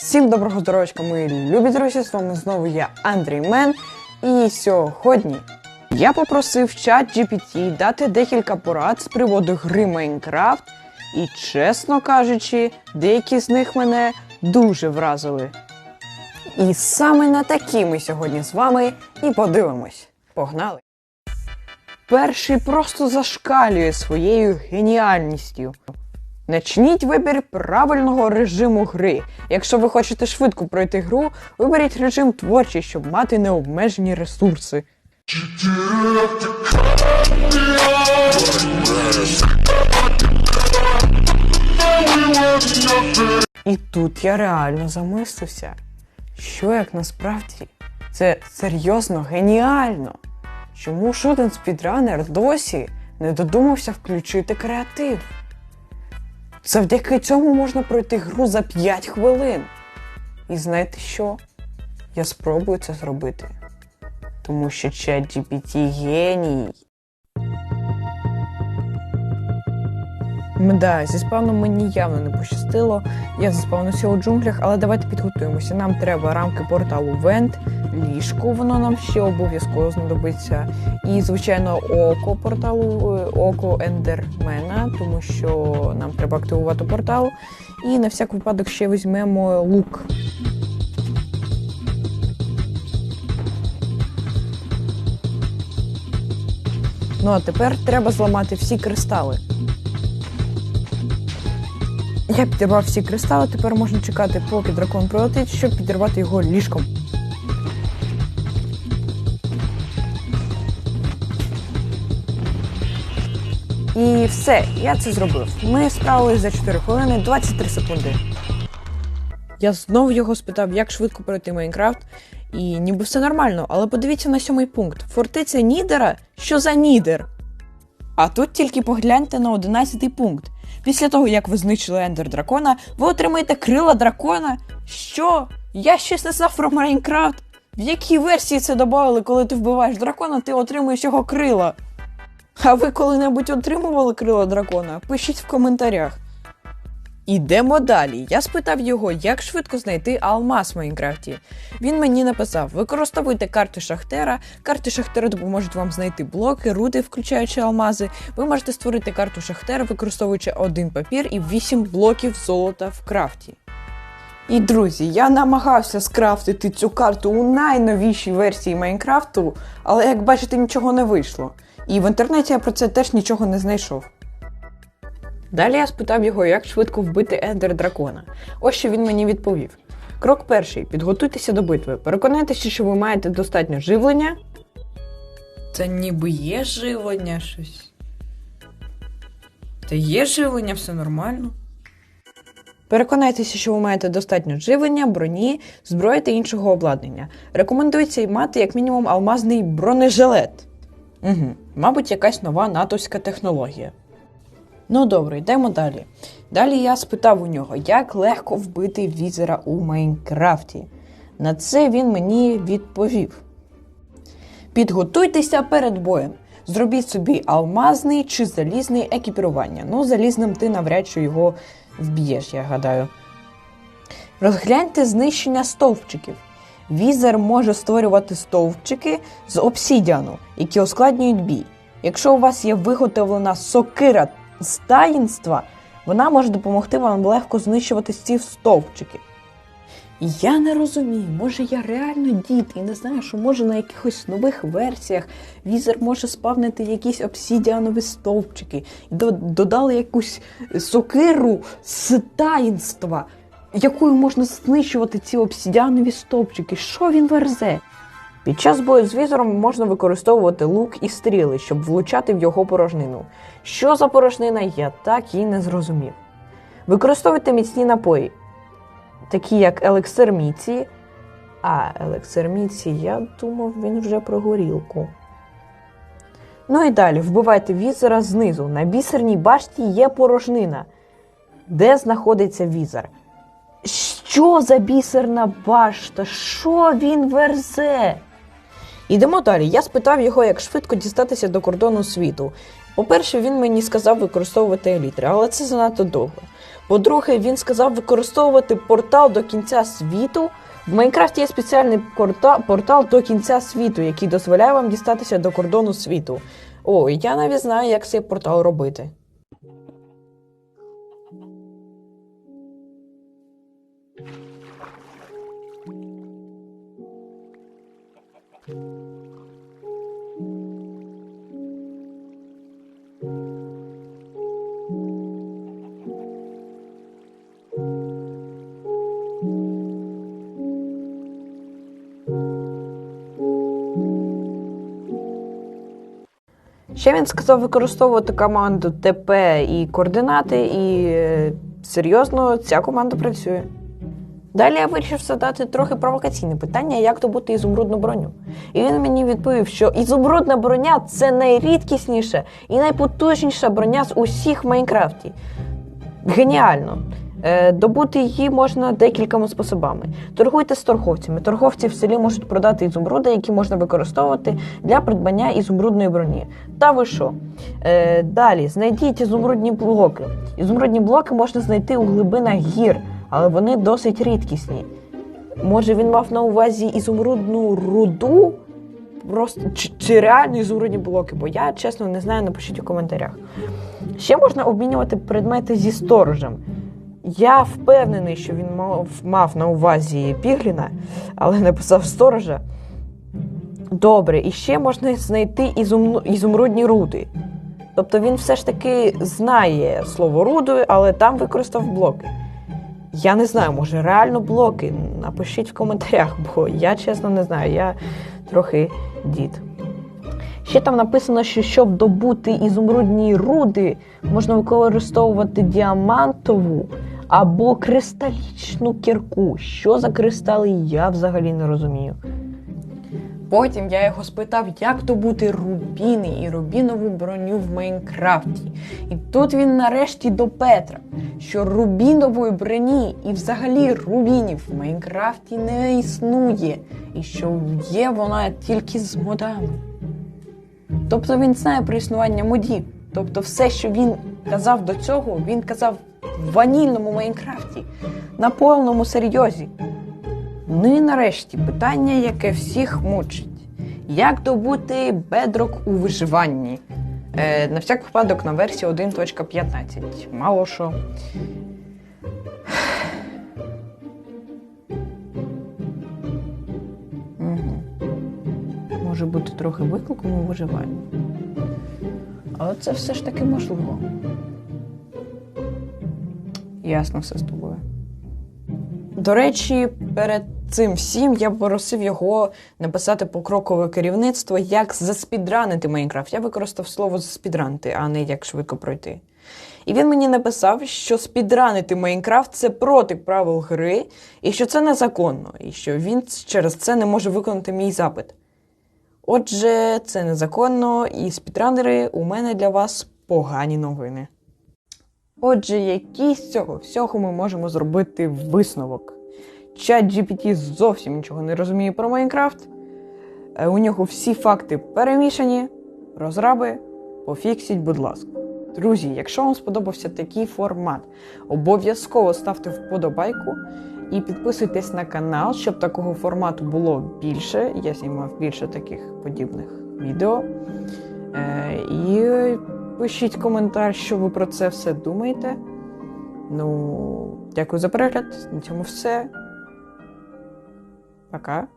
Всім доброго здоров'ячка, мої любі друзі! З вами знову я Андрій Мен. І сьогодні я попросив чат GPT дати декілька порад з приводу гри Майнкрафт. І, чесно кажучи, деякі з них мене дуже вразили. І саме на такі ми сьогодні з вами і подивимось. Погнали! Перший просто зашкалює своєю геніальністю. Начніть вибір правильного режиму гри. Якщо ви хочете швидко пройти гру, виберіть режим творчий, щоб мати необмежені ресурси. І тут я реально замислився, що як насправді це серйозно геніально. Чому жоден спідранер досі не додумався включити креатив? Завдяки цьому можна пройти гру за 5 хвилин. І знаєте що? Я спробую це зробити. Тому що ChatGPT геній. Мда, зі спавном мені явно не пощастило. Я заспавнився у джунглях, але давайте підготуємося. Нам треба рамки порталу Вент, ліжко, воно нам ще обов'язково знадобиться. І, звичайно, око порталу, е, око ендермена, тому що нам треба активувати портал. І на всяк випадок ще візьмемо лук. Ну а тепер треба зламати всі кристали. Я підірвав всі кристали, тепер можна чекати, поки дракон прилетить, щоб підірвати його ліжком. І все, я це зробив. Ми справились за 4 хвилини 23 секунди. Я знову його спитав, як швидко пройти Майнкрафт, і ніби все нормально, але подивіться на сьомий пункт. Фортеця Нідера? Що за Нідер? А тут тільки погляньте на 11 пункт. Після того, як ви знищили ендер дракона, ви отримаєте крила дракона. Що? Я щось не знав про Майнкрафт. В якій версії це додали, коли ти вбиваєш дракона, ти отримуєш його крила. А ви коли-небудь отримували крила дракона? Пишіть в коментарях. Ідемо далі. Я спитав його, як швидко знайти алмаз в Майнкрафті. Він мені написав: використовуйте карти Шахтера. Карти Шахтера допоможуть вам знайти блоки, руди, включаючи алмази. Ви можете створити карту Шахтера, використовуючи один папір і 8 блоків золота в крафті. І друзі, я намагався скрафтити цю карту у найновішій версії Майнкрафту, але як бачите, нічого не вийшло. І в інтернеті я про це теж нічого не знайшов. Далі я спитав його, як швидко вбити ендер дракона. Ось що він мені відповів. Крок перший: підготуйтеся до битви. Переконайтеся, що ви маєте достатньо живлення. Та ніби є живлення щось. Та є живлення, все нормально. Переконайтеся, що ви маєте достатньо живлення, броні, зброї та іншого обладнання. Рекомендується мати як мінімум алмазний бронежилет. Угу, Мабуть, якась нова натовська технологія. Ну добре, йдемо далі. Далі я спитав у нього, як легко вбити візера у Майнкрафті. На це він мені відповів: Підготуйтеся перед боєм. Зробіть собі алмазний чи залізний екіпірування. Ну, залізним ти навряд чи його вб'єш, я гадаю. Розгляньте знищення стовпчиків. Візер може створювати стовпчики з обсідіану, які ускладнюють бій. Якщо у вас є виготовлена сокира з таїнства, вона може допомогти вам легко знищувати ці стовпчики. Я не розумію, може я реально дід і не знаю, що може на якихось нових версіях візер може спавнити якісь обсідіанові стовпчики і додали якусь сокиру з таїнства, якою можна знищувати ці обсідіанові стовпчики. Що він верзе? Під час бою з візором можна використовувати лук і стріли, щоб влучати в його порожнину. Що за порожнина, я так і не зрозумів. Використовуйте міцні напої, такі як елексир міці. А, елексир міці, я думав, він вже про горілку. Ну і далі вбивайте візера знизу. На бісерній башті є порожнина. Де знаходиться візер? Що за бісерна башта? Що він верзе? Ідемо далі. Я спитав його, як швидко дістатися до кордону світу. По-перше, він мені сказав використовувати елітри, але це занадто довго. По-друге, він сказав використовувати портал до кінця світу. В Майнкрафті є спеціальний порта- портал до кінця світу, який дозволяє вам дістатися до кордону світу. О, я навіть знаю, як цей портал робити. Ще він сказав використовувати команду ТП і координати, і е, серйозно ця команда працює. Далі я вирішив задати трохи провокаційне питання, як добути ізумрудну броню. І він мені відповів, що ізумрудна броня це найрідкісніша і найпотужніша броня з усіх в Майнкрафті. Геніально! Е, Добути її можна декількома способами. Торгуйте з торговцями. Торговці в селі можуть продати ізумруди, які можна використовувати для придбання ізумрудної броні. Та ви що? Е, далі знайдіть ізумрудні блоки. Ізумрудні блоки можна знайти у глибинах гір, але вони досить рідкісні. Може, він мав на увазі ізумрудну руду? Просто чи, чи реально ізумрудні блоки? Бо я чесно не знаю, напишіть у коментарях. Ще можна обмінювати предмети зі сторожем. Я впевнений, що він мав, на увазі Пігліна, але написав сторожа. Добре, і ще можна знайти ізум, ізумрудні руди. Тобто він все ж таки знає слово руди, але там використав блоки. Я не знаю, може реально блоки. Напишіть в коментарях, бо я чесно не знаю, я трохи дід. Ще там написано, що щоб добути ізумрудні руди, можна використовувати діамантову або кристалічну кірку. Що за кристали, я взагалі не розумію. Потім я його спитав, як добути рубіни і рубінову броню в Майнкрафті. І тут він нарешті до Петра, що рубінової броні і взагалі рубінів в Майнкрафті не існує, і що є вона тільки з модами. Тобто він знає про існування модів. Тобто, все, що він казав до цього, він казав в ванільному Майнкрафті на повному серйозі. Ну і нарешті питання, яке всіх мучить: як добути бедрок у виживанні? Е, на всяк випадок на версії 1.15. Мало що. Може бути трохи викликом у виживанні. Але це все ж таки можливо. Ясно все з тобою. До речі, перед цим всім я попросив його написати покрокове керівництво, як заспідранити Майнкрафт. Я використав слово заспідранити, а не як швидко пройти. І він мені написав, що спідранити Майнкрафт це проти правил гри, і що це незаконно, і що він через це не може виконати мій запит. Отже, це незаконно, і спідранери у мене для вас погані новини. Отже, який з цього всього ми можемо зробити висновок? Чат GPT зовсім нічого не розуміє про Майнкрафт. Е, У нього всі факти перемішані. Розраби, пофіксіть, будь ласка. Друзі, якщо вам сподобався такий формат, обов'язково ставте вподобайку і підписуйтесь на канал, щоб такого формату було більше. Я знімав більше таких подібних відео. Е, і пишіть коментар, що ви про це все думаєте. Ну, дякую за перегляд. На цьому все. Пока.